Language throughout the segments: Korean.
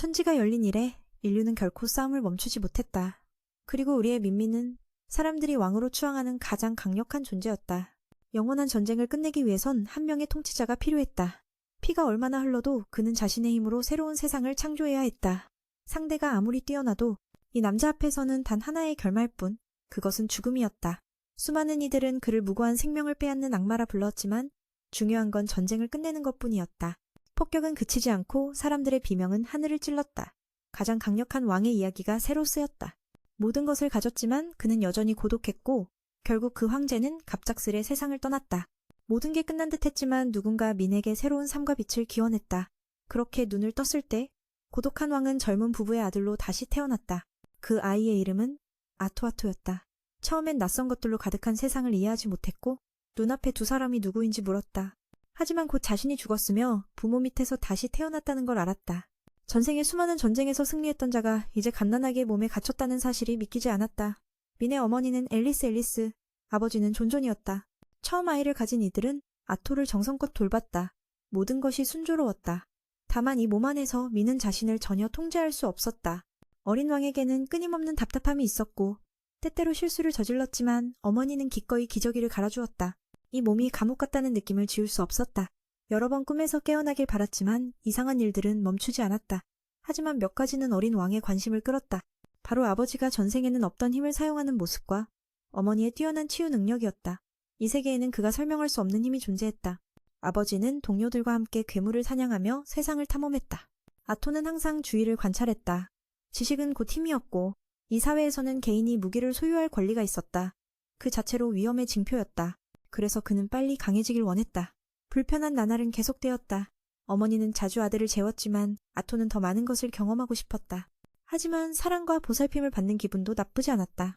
천지가 열린 이래 인류는 결코 싸움을 멈추지 못했다. 그리고 우리의 민미는 사람들이 왕으로 추앙하는 가장 강력한 존재였다. 영원한 전쟁을 끝내기 위해선 한 명의 통치자가 필요했다. 피가 얼마나 흘러도 그는 자신의 힘으로 새로운 세상을 창조해야 했다. 상대가 아무리 뛰어나도 이 남자 앞에서는 단 하나의 결말뿐 그것은 죽음이었다. 수많은 이들은 그를 무고한 생명을 빼앗는 악마라 불렀지만 중요한 건 전쟁을 끝내는 것뿐이었다. 폭격은 그치지 않고 사람들의 비명은 하늘을 찔렀다. 가장 강력한 왕의 이야기가 새로 쓰였다. 모든 것을 가졌지만 그는 여전히 고독했고 결국 그 황제는 갑작스레 세상을 떠났다. 모든 게 끝난 듯 했지만 누군가 민에게 새로운 삶과 빛을 기원했다. 그렇게 눈을 떴을 때 고독한 왕은 젊은 부부의 아들로 다시 태어났다. 그 아이의 이름은 아토아토였다. 처음엔 낯선 것들로 가득한 세상을 이해하지 못했고 눈앞에 두 사람이 누구인지 물었다. 하지만 곧 자신이 죽었으며 부모 밑에서 다시 태어났다는 걸 알았다. 전생에 수많은 전쟁에서 승리했던 자가 이제 갓난아기의 몸에 갇혔다는 사실이 믿기지 않았다. 민의 어머니는 앨리스 앨리스, 아버지는 존존이었다. 처음 아이를 가진 이들은 아토를 정성껏 돌봤다. 모든 것이 순조로웠다. 다만 이 몸 안에서 민은 자신을 전혀 통제할 수 없었다. 어린 왕에게는 끊임없는 답답함이 있었고 때때로 실수를 저질렀지만 어머니는 기꺼이 기저귀를 갈아주었다. 이 몸이 감옥 같다는 느낌을 지울 수 없었다. 여러 번 꿈에서 깨어나길 바랐지만 이상한 일들은 멈추지 않았다. 하지만 몇 가지는 어린 왕의 관심을 끌었다. 바로 아버지가 전생에는 없던 힘을 사용하는 모습과 어머니의 뛰어난 치유 능력이었다. 이 세계에는 그가 설명할 수 없는 힘이 존재했다. 아버지는 동료들과 함께 괴물을 사냥하며 세상을 탐험했다. 아토는 항상 주위를 관찰했다. 지식은 곧 힘이었고 이 사회에서는 개인이 무기를 소유할 권리가 있었다. 그 자체로 위험의 징표였다. 그래서 그는 빨리 강해지길 원했다. 불편한 나날은 계속되었다. 어머니는 자주 아들을 재웠지만 아토는 더 많은 것을 경험하고 싶었다. 하지만 사랑과 보살핌을 받는 기분도 나쁘지 않았다.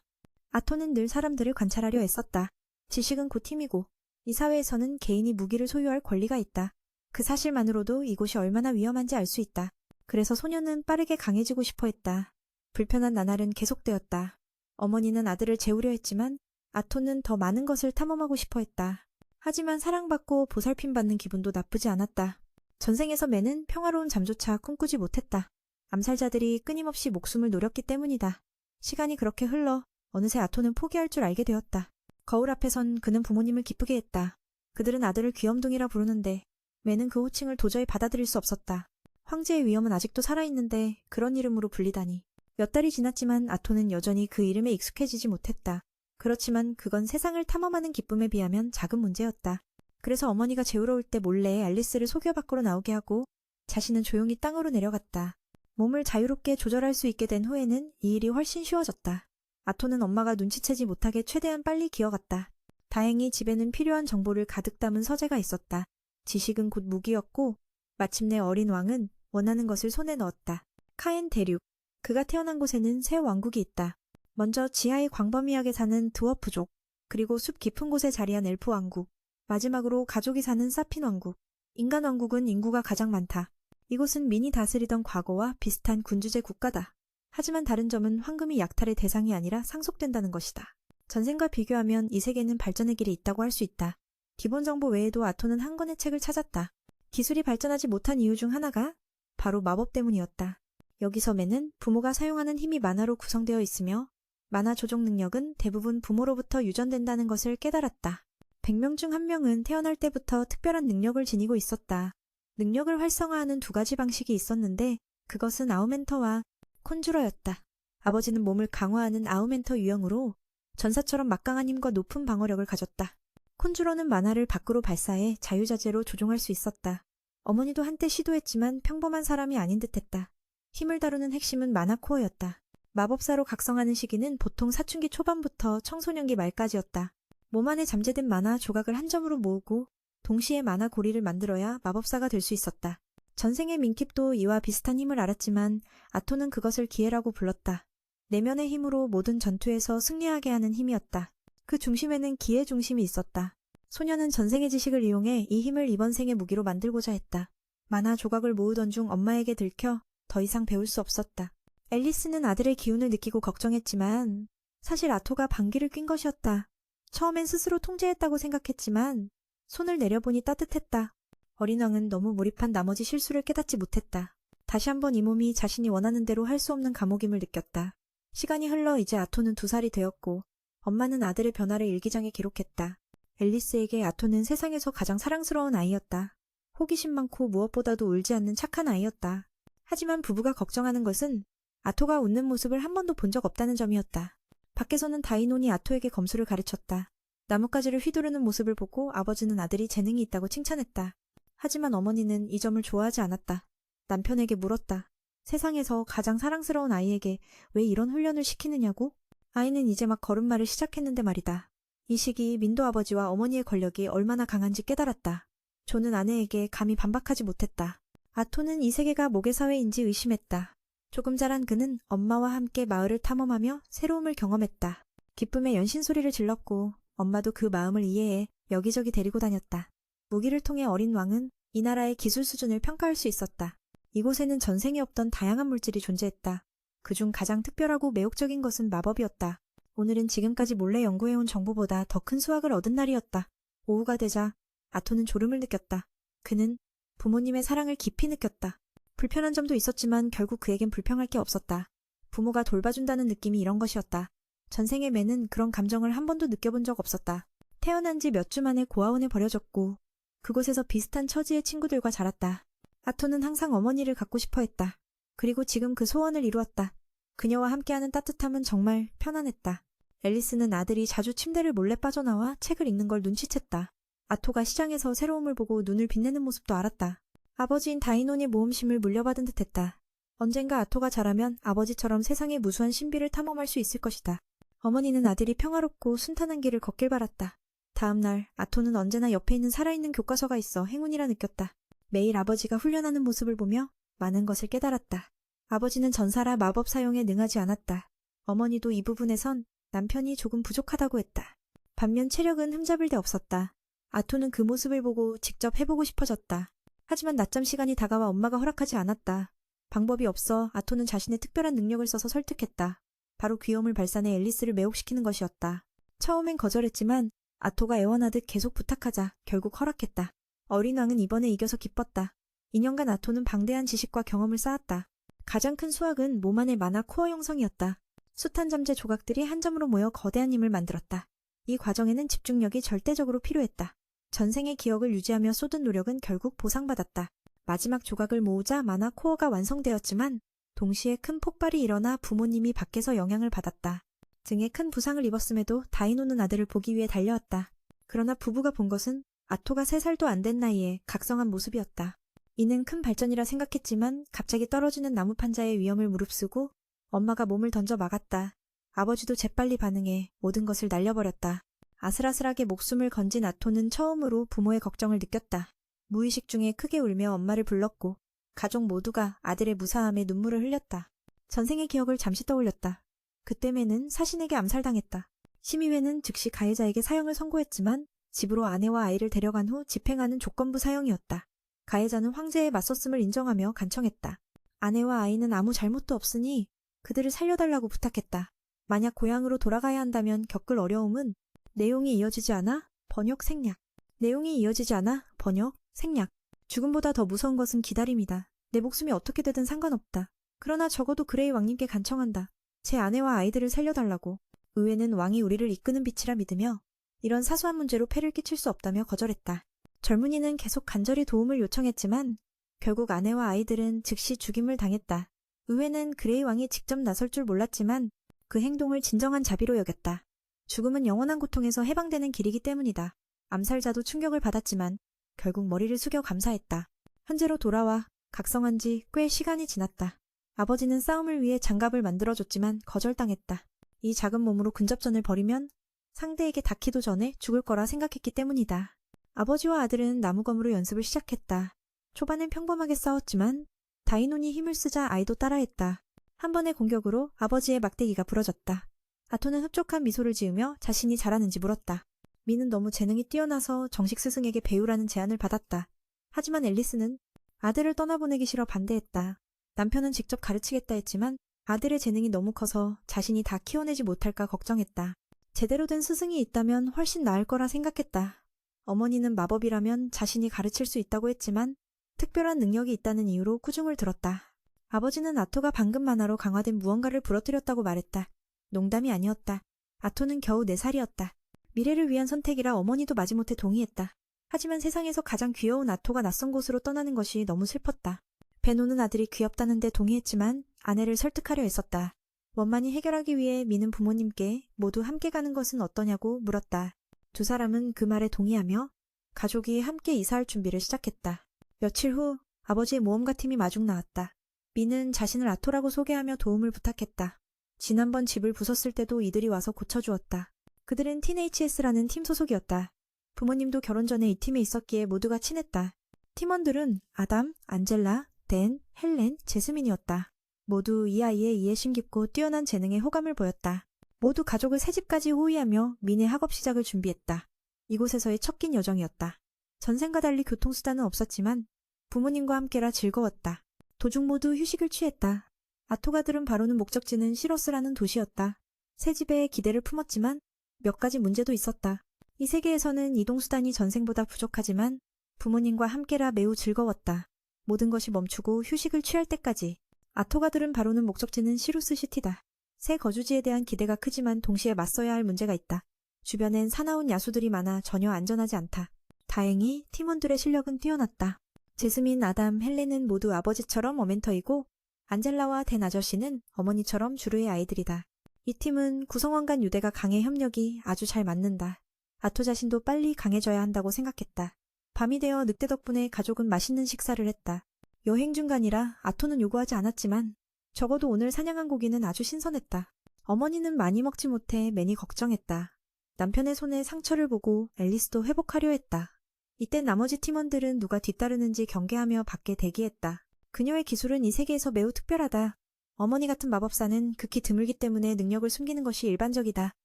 아토는 늘 사람들을 관찰하려 애썼다. 지식은 곧 힘이고 이 사회에서는 개인이 무기를 소유할 권리가 있다. 그 사실만으로도 이곳이 얼마나 위험한지 알 수 있다. 그래서 소녀는 빠르게 강해지고 싶어 했다. 불편한 나날은 계속되었다. 어머니는 아들을 재우려 했지만 아토는 더 많은 것을 탐험하고 싶어 했다. 하지만 사랑받고 보살핌받는 기분도 나쁘지 않았다. 전생에서 매는 평화로운 잠조차 꿈꾸지 못했다. 암살자들이 끊임없이 목숨을 노렸기 때문이다. 시간이 그렇게 흘러 어느새 아토는 포기할 줄 알게 되었다. 거울 앞에선 그는 부모님을 기쁘게 했다. 그들은 아들을 귀염둥이라 부르는데 매는 그 호칭을 도저히 받아들일 수 없었다. 황제의 위엄은 아직도 살아있는데 그런 이름으로 불리다니. 몇 달이 지났지만 아토는 여전히 그 이름에 익숙해지지 못했다. 그렇지만 그건 세상을 탐험하는 기쁨에 비하면 작은 문제였다. 그래서 어머니가 재우러 올 때 몰래 앨리스를 소개 밖으로 나오게 하고 자신은 조용히 땅으로 내려갔다. 몸을 자유롭게 조절할 수 있게 된 후에는 이 일이 훨씬 쉬워졌다. 아토는 엄마가 눈치채지 못하게 최대한 빨리 기어갔다. 다행히 집에는 필요한 정보를 가득 담은 서재가 있었다. 지식은 곧 무기였고 마침내 어린 왕은 원하는 것을 손에 넣었다. 카엔 대륙. 그가 태어난 곳에는 새 왕국이 있다. 먼저 지하의 광범위하게 사는 드워프족, 그리고 숲 깊은 곳에 자리한 엘프 왕국, 마지막으로 가족이 사는 사핀 왕국. 인간 왕국은 인구가 가장 많다. 이곳은 민이 다스리던 과거와 비슷한 군주제 국가다. 하지만 다른 점은 황금이 약탈의 대상이 아니라 상속된다는 것이다. 전생과 비교하면 이 세계는 발전의 길이 있다고 할 수 있다. 기본 정보 외에도 아토는 한 권의 책을 찾았다. 기술이 발전하지 못한 이유 중 하나가 바로 마법 때문이었다. 여기서 매는 부모가 사용하는 힘이 만화로 구성되어 있으며 만화 조종 능력은 대부분 부모로부터 유전된다는 것을 깨달았다. 100명 중한 명은 태어날 때부터 특별한 능력을 지니고 있었다. 능력을 활성화하는 두 가지 방식이 있었는데 그것은 아우멘터와 콘주러였다. 아버지는 몸을 강화하는 아우멘터 유형으로 전사처럼 막강한 힘과 높은 방어력을 가졌다. 콘주러는 만화를 밖으로 발사해 자유자재로 조종할 수 있었다. 어머니도 한때 시도했지만 평범한 사람이 아닌 듯했다. 힘을 다루는 핵심은 만화 코어였다. 마법사로 각성하는 시기는 보통 사춘기 초반부터 청소년기 말까지였다. 몸 안에 잠재된 만화 조각을 한 점으로 모으고 동시에 만화 고리를 만들어야 마법사가 될 수 있었다. 전생의 민킵도 이와 비슷한 힘을 알았지만 아토는 그것을 기회라고 불렀다. 내면의 힘으로 모든 전투에서 승리하게 하는 힘이었다. 그 중심에는 기회 중심이 있었다. 소녀는 전생의 지식을 이용해 이 힘을 이번 생의 무기로 만들고자 했다. 만화 조각을 모으던 중 엄마에게 들켜 더 이상 배울 수 없었다. 앨리스는 아들의 기운을 느끼고 걱정했지만 사실 아토가 방귀를 낀 것이었다. 처음엔 스스로 통제했다고 생각했지만 손을 내려보니 따뜻했다. 어린 왕은 너무 몰입한 나머지 실수를 깨닫지 못했다. 다시 한번 이 몸이 자신이 원하는 대로 할 수 없는 감옥임을 느꼈다. 시간이 흘러 이제 아토는 두 살이 되었고 엄마는 아들의 변화를 일기장에 기록했다. 앨리스에게 아토는 세상에서 가장 사랑스러운 아이였다. 호기심 많고 무엇보다도 울지 않는 착한 아이였다. 하지만 부부가 걱정하는 것은 아토가 웃는 모습을 한 번도 본 적 없다는 점이었다. 밖에서는 다이논이 아토에게 검수를 가르쳤다. 나뭇가지를 휘두르는 모습을 보고 아버지는 아들이 재능이 있다고 칭찬했다. 하지만 어머니는 이 점을 좋아하지 않았다. 남편에게 물었다. 세상에서 가장 사랑스러운 아이에게 왜 이런 훈련을 시키느냐고? 아이는 이제 막 걸음마를 시작했는데 말이다. 이 시기 민도 아버지와 어머니의 권력이 얼마나 강한지 깨달았다. 조는 아내에게 감히 반박하지 못했다. 아토는 이 세계가 모계 사회인지 의심했다. 조금 자란 그는 엄마와 함께 마을을 탐험하며 새로움을 경험했다. 기쁨의 연신 소리를 질렀고 엄마도 그 마음을 이해해 여기저기 데리고 다녔다. 무기를 통해 어린 왕은 이 나라의 기술 수준을 평가할 수 있었다. 이곳에는 전생에 없던 다양한 물질이 존재했다. 그중 가장 특별하고 매혹적인 것은 마법이었다. 오늘은 지금까지 몰래 연구해온 정보보다 더 큰 수확을 얻은 날이었다. 오후가 되자 아토는 졸음을 느꼈다. 그는 부모님의 사랑을 깊이 느꼈다. 불편한 점도 있었지만 결국 그에겐 불평할 게 없었다. 부모가 돌봐준다는 느낌이 이런 것이었다. 전생의 매는 그런 감정을 한 번도 느껴본 적 없었다. 태어난 지 몇 주 만에 고아원에 버려졌고 그곳에서 비슷한 처지의 친구들과 자랐다. 아토는 항상 어머니를 갖고 싶어 했다. 그리고 지금 그 소원을 이루었다. 그녀와 함께하는 따뜻함은 정말 편안했다. 앨리스는 아들이 자주 침대를 몰래 빠져나와 책을 읽는 걸 눈치챘다. 아토가 시장에서 새로움을 보고 눈을 빛내는 모습도 알았다. 아버지인 다이논의 모험심을 물려받은 듯했다. 언젠가 아토가 자라면 아버지처럼 세상의 무수한 신비를 탐험할 수 있을 것이다. 어머니는 아들이 평화롭고 순탄한 길을 걷길 바랐다. 다음 날 아토는 언제나 옆에 있는 살아있는 교과서가 있어 행운이라 느꼈다. 매일 아버지가 훈련하는 모습을 보며 많은 것을 깨달았다. 아버지는 전사라 마법 사용에 능하지 않았다. 어머니도 이 부분에선 남편이 조금 부족하다고 했다. 반면 체력은 흠잡을 데 없었다. 아토는 그 모습을 보고 직접 해보고 싶어졌다. 하지만 낮잠 시간이 다가와 엄마가 허락하지 않았다. 방법이 없어 아토는 자신의 특별한 능력을 써서 설득했다. 바로 귀여움을 발산해 앨리스를 매혹시키는 것이었다. 처음엔 거절했지만 아토가 애원하듯 계속 부탁하자 결국 허락했다. 어린 왕은 이번에 이겨서 기뻤다. 2년간 아토는 방대한 지식과 경험을 쌓았다. 가장 큰 수확은 몸 안의 만화 코어 형성이었다. 숱한 잠재 조각들이 한 점으로 모여 거대한 힘을 만들었다. 이 과정에는 집중력이 절대적으로 필요했다. 전생의 기억을 유지하며 쏟은 노력은 결국 보상받았다. 마지막 조각을 모으자 만화 코어가 완성되었지만 동시에 큰 폭발이 일어나 부모님이 밖에서 영향을 받았다. 등에 큰 부상을 입었음에도 다이노는 아들을 보기 위해 달려왔다. 그러나 부부가 본 것은 아토가 3살도 안 된 나이에 각성한 모습이었다. 이는 큰 발전이라 생각했지만 갑자기 떨어지는 나무 판자의 위험을 무릅쓰고 엄마가 몸을 던져 막았다. 아버지도 재빨리 반응해 모든 것을 날려버렸다. 아슬아슬하게 목숨을 건진 아토는 처음으로 부모의 걱정을 느꼈다. 무의식 중에 크게 울며 엄마를 불렀고 가족 모두가 아들의 무사함에 눈물을 흘렸다. 전생의 기억을 잠시 떠올렸다. 그때 매는 사신에게 암살당했다. 심의회는 즉시 가해자에게 사형을 선고했지만 집으로 아내와 아이를 데려간 후 집행하는 조건부 사형이었다. 가해자는 황제에 맞섰음을 인정하며 간청했다. 아내와 아이는 아무 잘못도 없으니 그들을 살려달라고 부탁했다. 만약 고향으로 돌아가야 한다면 겪을 어려움은 내용이 이어지지 않아 번역 생략. 내용이 이어지지 않아 번역 생략. 죽음보다 더 무서운 것은 기다림이다. 내 목숨이 어떻게 되든 상관없다. 그러나 적어도 그레이 왕님께 간청한다. 제 아내와 아이들을 살려달라고. 의회는 왕이 우리를 이끄는 빛이라 믿으며 이런 사소한 문제로 폐를 끼칠 수 없다며 거절했다. 젊은이는 계속 간절히 도움을 요청했지만 결국 아내와 아이들은 즉시 죽임을 당했다. 의회는 그레이 왕이 직접 나설 줄 몰랐지만 그 행동을 진정한 자비로 여겼다. 죽음은 영원한 고통에서 해방되는 길이기 때문이다. 암살자도 충격을 받았지만 결국 머리를 숙여 감사했다. 현재로 돌아와 각성한 지 꽤 시간이 지났다. 아버지는 싸움을 위해 장갑을 만들어줬지만 거절당했다. 이 작은 몸으로 근접전을 벌이면 상대에게 닿기도 전에 죽을 거라 생각했기 때문이다. 아버지와 아들은 나무검으로 연습을 시작했다. 초반엔 평범하게 싸웠지만 다이논이 힘을 쓰자 아이도 따라했다. 한 번의 공격으로 아버지의 막대기가 부러졌다. 아토는 흡족한 미소를 지으며 자신이 잘하는지 물었다. 미는 너무 재능이 뛰어나서 정식 스승에게 배우라는 제안을 받았다. 하지만 앨리스는 아들을 떠나보내기 싫어 반대했다. 남편은 직접 가르치겠다 했지만 아들의 재능이 너무 커서 자신이 다 키워내지 못할까 걱정했다. 제대로 된 스승이 있다면 훨씬 나을 거라 생각했다. 어머니는 마법이라면 자신이 가르칠 수 있다고 했지만 특별한 능력이 있다는 이유로 꾸중을 들었다. 아버지는 아토가 방금 만화로 강화된 무언가를 부러뜨렸다고 말했다. 농담이 아니었다. 아토는 겨우 4살이었다. 미래를 위한 선택이라 어머니도 마지못해 동의했다. 하지만 세상에서 가장 귀여운 아토가 낯선 곳으로 떠나는 것이 너무 슬펐다. 베노는 아들이 귀엽다는데 동의했지만 아내를 설득하려 했었다. 원만히 해결하기 위해 미는 부모님께 모두 함께 가는 것은 어떠냐고 물었다. 두 사람은 그 말에 동의하며 가족이 함께 이사할 준비를 시작했다. 며칠 후 아버지의 모험가 팀이 마중 나왔다. 미는 자신을 아토라고 소개하며 도움을 부탁했다. 지난번 집을 부쉈을 때도 이들이 와서 고쳐주었다. 그들은 TNHS라는 팀 소속이었다. 부모님도 결혼 전에 이 팀에 있었기에 모두가 친했다. 팀원들은 아담, 안젤라, 댄, 헬렌, 제스민이었다. 모두 이 아이의 이해심 깊고 뛰어난 재능에 호감을 보였다. 모두 가족을 새집까지 호위하며 민의 학업 시작을 준비했다. 이곳에서의 첫낀 여정이었다. 전생과 달리 교통수단은 없었지만 부모님과 함께라 즐거웠다. 도중 모두 휴식을 취했다. 아토가 들은 바로는 목적지는 시로스라는 도시였다. 새 집에 기대를 품었지만 몇 가지 문제도 있었다. 이 세계에서는 이동수단이 전생보다 부족하지만 부모님과 함께라 매우 즐거웠다. 모든 것이 멈추고 휴식을 취할 때까지. 아토가 들은 바로는 목적지는 시루스 시티다. 새 거주지에 대한 기대가 크지만 동시에 맞서야 할 문제가 있다. 주변엔 사나운 야수들이 많아 전혀 안전하지 않다. 다행히 팀원들의 실력은 뛰어났다. 제스민, 아담, 헬렌은 모두 아버지처럼 어멘터이고 안젤라와 댄 아저씨는 어머니처럼 주루의 아이들이다. 이 팀은 구성원 간 유대가 강해 협력이 아주 잘 맞는다. 아토 자신도 빨리 강해져야 한다고 생각했다. 밤이 되어 늑대 덕분에 가족은 맛있는 식사를 했다. 여행 중간이라 아토는 요구하지 않았지만 적어도 오늘 사냥한 고기는 아주 신선했다. 어머니는 많이 먹지 못해 매니 걱정했다. 남편의 손에 상처를 보고 앨리스도 회복하려 했다. 이때 나머지 팀원들은 누가 뒤따르는지 경계하며 밖에 대기했다. 그녀의 기술은 이 세계에서 매우 특별하다. 어머니 같은 마법사는 극히 드물기 때문에 능력을 숨기는 것이 일반적이다.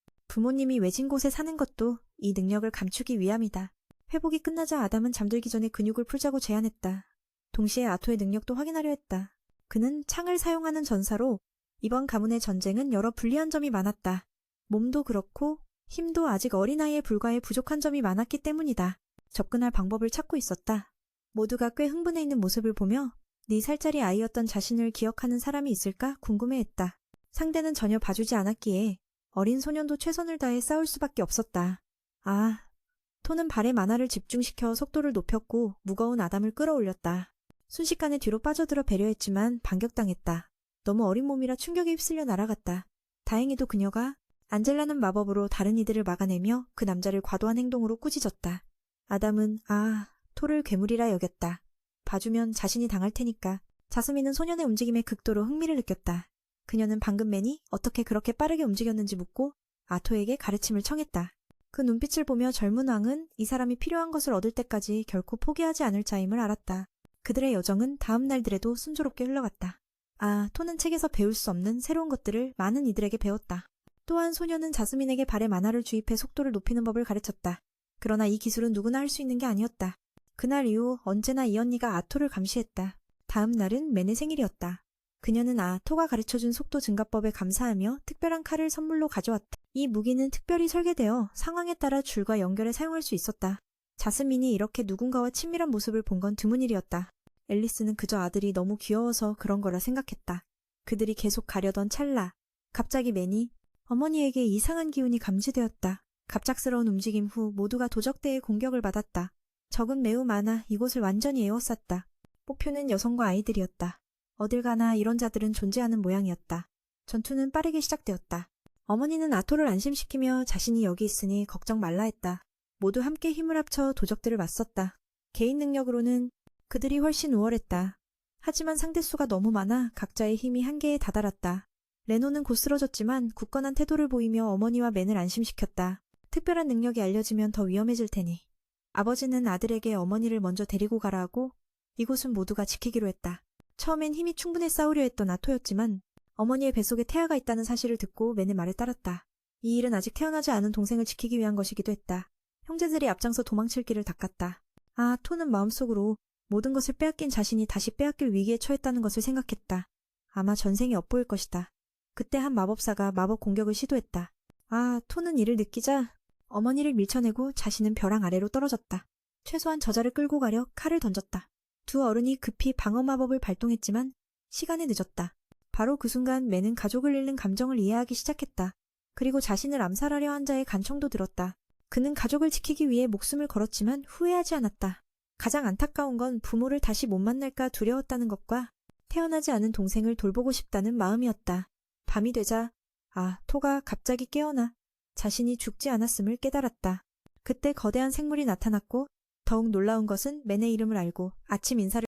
부모님이 외진 곳에 사는 것도 이 능력을 감추기 위함이다. 회복이 끝나자 아담은 잠들기 전에 근육을 풀자고 제안했다. 동시에 아토의 능력도 확인하려 했다. 그는 창을 사용하는 전사로 이번 가문의 전쟁은 여러 불리한 점이 많았다. 몸도 그렇고 힘도 아직 어린아이에 불과해 부족한 점이 많았기 때문이다. 접근할 방법을 찾고 있었다. 모두가 꽤 흥분해 있는 모습을 보며 네 살짜리 아이였던 자신을 기억하는 사람이 있을까 궁금해했다. 상대는 전혀 봐주지 않았기에 어린 소년도 최선을 다해 싸울 수밖에 없었다. 아, 토는 발의 만화를 집중시켜 속도를 높였고 무거운 아담을 끌어올렸다. 순식간에 뒤로 빠져들어 배려했지만 반격당했다. 너무 어린 몸이라 충격에 휩쓸려 날아갔다. 다행히도 그녀가 안젤라는 마법으로 다른 이들을 막아내며 그 남자를 과도한 행동으로 꾸짖었다. 아담은 아, 토를 괴물이라 여겼다. 봐주면 자신이 당할 테니까. 자스민은 소년의 움직임에 극도로 흥미를 느꼈다. 그녀는 방금 맨이 어떻게 그렇게 빠르게 움직였는지 묻고 아토에게 가르침을 청했다. 그 눈빛을 보며 젊은 왕은 이 사람이 필요한 것을 얻을 때까지 결코 포기하지 않을 자임을 알았다. 그들의 여정은 다음 날들에도 순조롭게 흘러갔다. 아, 토는 책에서 배울 수 없는 새로운 것들을 많은 이들에게 배웠다. 또한 소녀는 자스민에게 발에 만화를 주입해 속도를 높이는 법을 가르쳤다. 그러나 이 기술은 누구나 할 수 있는 게 아니었다. 그날 이후 언제나 이 언니가 아토를 감시했다. 다음 날은 맨의 생일이었다. 그녀는 아토가 가르쳐준 속도 증가법에 감사하며 특별한 칼을 선물로 가져왔다. 이 무기는 특별히 설계되어 상황에 따라 줄과 연결해 사용할 수 있었다. 자스민이 이렇게 누군가와 친밀한 모습을 본 건 드문 일이었다. 앨리스는 그저 아들이 너무 귀여워서 그런 거라 생각했다. 그들이 계속 가려던 찰나. 갑자기 맨이 어머니에게 이상한 기운이 감지되었다. 갑작스러운 움직임 후 모두가 도적대의 공격을 받았다. 적은 매우 많아 이곳을 완전히 에워쌌다. 목표는 여성과 아이들이었다. 어딜 가나 이런 자들은 존재하는 모양이었다. 전투는 빠르게 시작되었다. 어머니는 아토를 안심시키며 자신이 여기 있으니 걱정 말라 했다. 모두 함께 힘을 합쳐 도적들을 맞섰다. 개인 능력으로는 그들이 훨씬 우월했다. 하지만 상대 수가 너무 많아 각자의 힘이 한계에 다다랐다. 레노는 곧 쓰러졌지만 굳건한 태도를 보이며 어머니와 맨을 안심시켰다. 특별한 능력이 알려지면 더 위험해질 테니. 아버지는 아들에게 어머니를 먼저 데리고 가라 하고 이곳은 모두가 지키기로 했다. 처음엔 힘이 충분해 싸우려 했던 아토였지만 어머니의 뱃속에 태아가 있다는 사실을 듣고 맨의 말을 따랐다. 이 일은 아직 태어나지 않은 동생을 지키기 위한 것이기도 했다. 형제들이 앞장서 도망칠 길을 닦았다. 아, 토는 마음속으로 모든 것을 빼앗긴 자신이 다시 빼앗길 위기에 처했다는 것을 생각했다. 아마 전생이 엿보일 것이다. 그때 한 마법사가 마법 공격을 시도했다. 아, 토는 이를 느끼자 어머니를 밀쳐내고 자신은 벼랑 아래로 떨어졌다. 최소한 저자를 끌고 가려 칼을 던졌다. 두 어른이 급히 방어 마법을 발동했지만 시간에 늦었다. 바로 그 순간 매는 가족을 잃는 감정을 이해하기 시작했다. 그리고 자신을 암살하려 한 자의 간청도 들었다. 그는 가족을 지키기 위해 목숨을 걸었지만 후회하지 않았다. 가장 안타까운 건 부모를 다시 못 만날까 두려웠다는 것과 태어나지 않은 동생을 돌보고 싶다는 마음이었다. 밤이 되자 아, 토가 갑자기 깨어나 자신이 죽지 않았음을 깨달았다. 그때 거대한 생물이 나타났고 더욱 놀라운 것은 맨의 이름을 알고 아침 인사를